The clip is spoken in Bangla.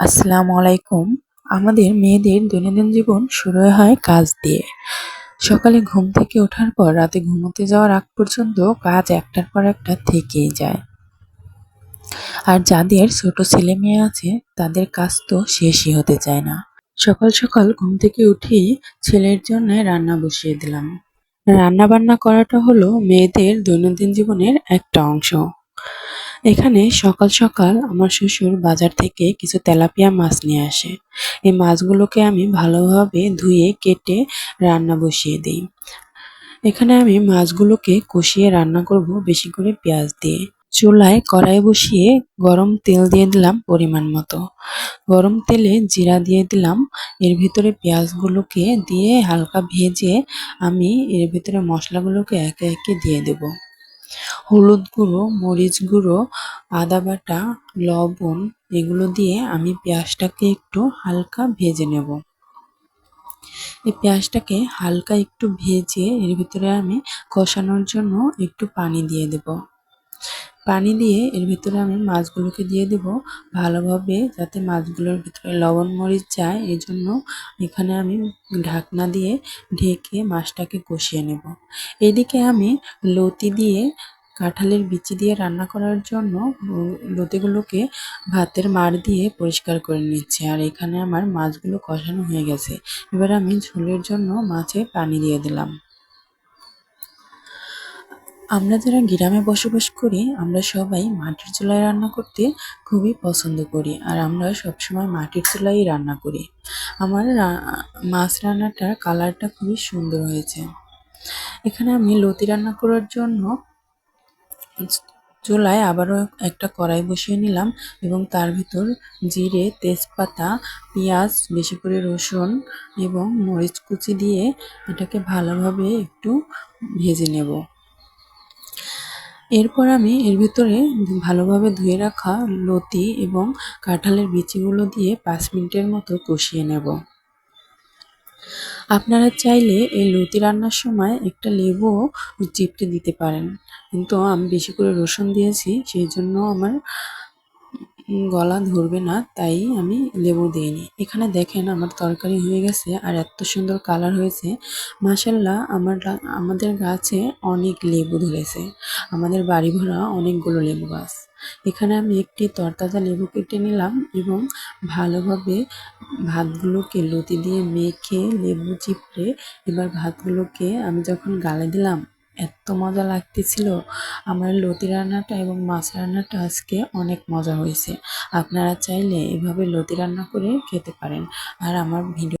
আসসালামু আলাইকুম। আমাদের মেয়েদের দৈনন্দিন জীবন শুরু হয় কাজ দিয়ে। সকালে ঘুম থেকে ওঠার পর রাতে ঘুমোতে যাওয়ার আগ পর্যন্ত কাজ একটার পর একটা থেকেই যায়। আর যাদের ছোট ছেলে মেয়ে আছে, তাদের কাজ তো শেষই হতে চায় না। সকাল সকাল ঘুম থেকে উঠেই ছেলের জন্য রান্না বসিয়ে দিলাম। রান্না বান্না করাটা হলো মেয়েদের দৈনন্দিন জীবনের একটা অংশ। এখানে সকাল সকাল আমার শ্বশুর বাজার থেকে কিছু তেলাপিয়া মাছ নিয়ে আসে। এই মাছগুলোকে আমি ভালোভাবে ধুয়ে, কেটে, রান্না বসিয়ে দিই। এখানে আমি মাছগুলোকে কষিয়ে রান্না করব বেশি করে পেঁয়াজ দিয়ে। চুলায় কড়াই বসিয়ে গরম তেল দিয়ে দিলাম পরিমাণ মতো। গরম তেলে জিরা দিয়ে দিলাম। এর ভিতরে পেঁয়াজগুলোকে দিয়ে হালকা ভেজে আমি এর ভিতরে মশলাগুলোকে একে একে দিয়ে দেবো। হলুদ গুঁড়ো, মরিচ গুঁড়ো, আদা বাটা, লবণ এগুলো দিয়ে আমি পেঁয়াজটাকে একটু হালকা ভেজে নেব। এই পেঁয়াজটাকে হালকা একটু ভেজে এর ভিতরে আমি কষানোর জন্য একটু পানি দিয়ে দেব। পানি দিয়ে এর ভিতরে আমি মাছগুলোকে দিয়ে দেব ভালোভাবে যাতে মাছগুলোর ভিতরে লবণ মরিচ যায় এই জন্য এখানে আমি ঢাকনা দিয়ে ঢেকে মাছটাকে কষিয়ে নেব। এদিকে আমি লতি দিয়ে কাঁঠালের বিচি দিয়ে রান্না করার জন্য লতিগুলোকে ভাতের মাড় দিয়ে পরিষ্কার করে নিচ্ছি। আর এখানে আমার মাছগুলো কষানো হয়ে গেছে। এবার আমি ঝোলের জন্য মাছে পানি দিয়ে দিলাম। আমরা যারা গ্রামে বসবাস করি, আমরা সবাই মাটির চুলায় রান্না করতে খুবই পছন্দ করি আর আমরা সবসময় মাটির চুলাই রান্না করি। আমার মাছ রান্নাটার কালারটা খুবই সুন্দর হয়েছে। এখানে আমি লতি রান্না করার জন্য চুলায় আবারও একটা কড়াই বসিয়ে নিলাম এবং তার ভিতর জিরে, তেজপাতা, পেঁয়াজ, বেশি করে রসুন এবং মরিচ কুচি দিয়ে এটাকে ভালোভাবে একটু ভেজে নেব। এরপর আমি এর ভিতরে ভালোভাবে ধুয়ে রাখা লতি এবং কাঁঠালের বিচিগুলো দিয়ে পাঁচ মিনিটের মতো কষিয়ে নেব। আপনারা চাইলে এই লতি রান্নার সময় একটা লেবুও চিপটে দিতে পারেন। কিন্তু আমি বেশি করে রসুন দিয়েছি, সেই জন্য আমার গলা ধরবে না, তাই আমি লেবু দিইনি। এখানে দেখেন আমার তরকারি হয়ে গেছে আর এত সুন্দর কালার হয়েছে। মাসাল্লাহ আমার আমাদের গাছে অনেক লেবু ধরেছে। আমাদের বাড়ি ভরা অনেকগুলো লেবু গাছ। এখানে আমি একটি তরতাজা লেবু কেটে নিলাম এবং ভালোভাবে ভাতগুলোকে লতি দিয়ে মেখে লেবু চিপড়ে এবার ভাতগুলোকে আমি যখন গালে দিলাম এত মজা লাগতেছিল। আমার লতি রান্নাটা এবং মাছ রান্নাটা আজকে অনেক মজা হয়েছে। আপনারা চাইলে এভাবে লতি রান্না করে খেতে পারেন। আর আমার ভিডিও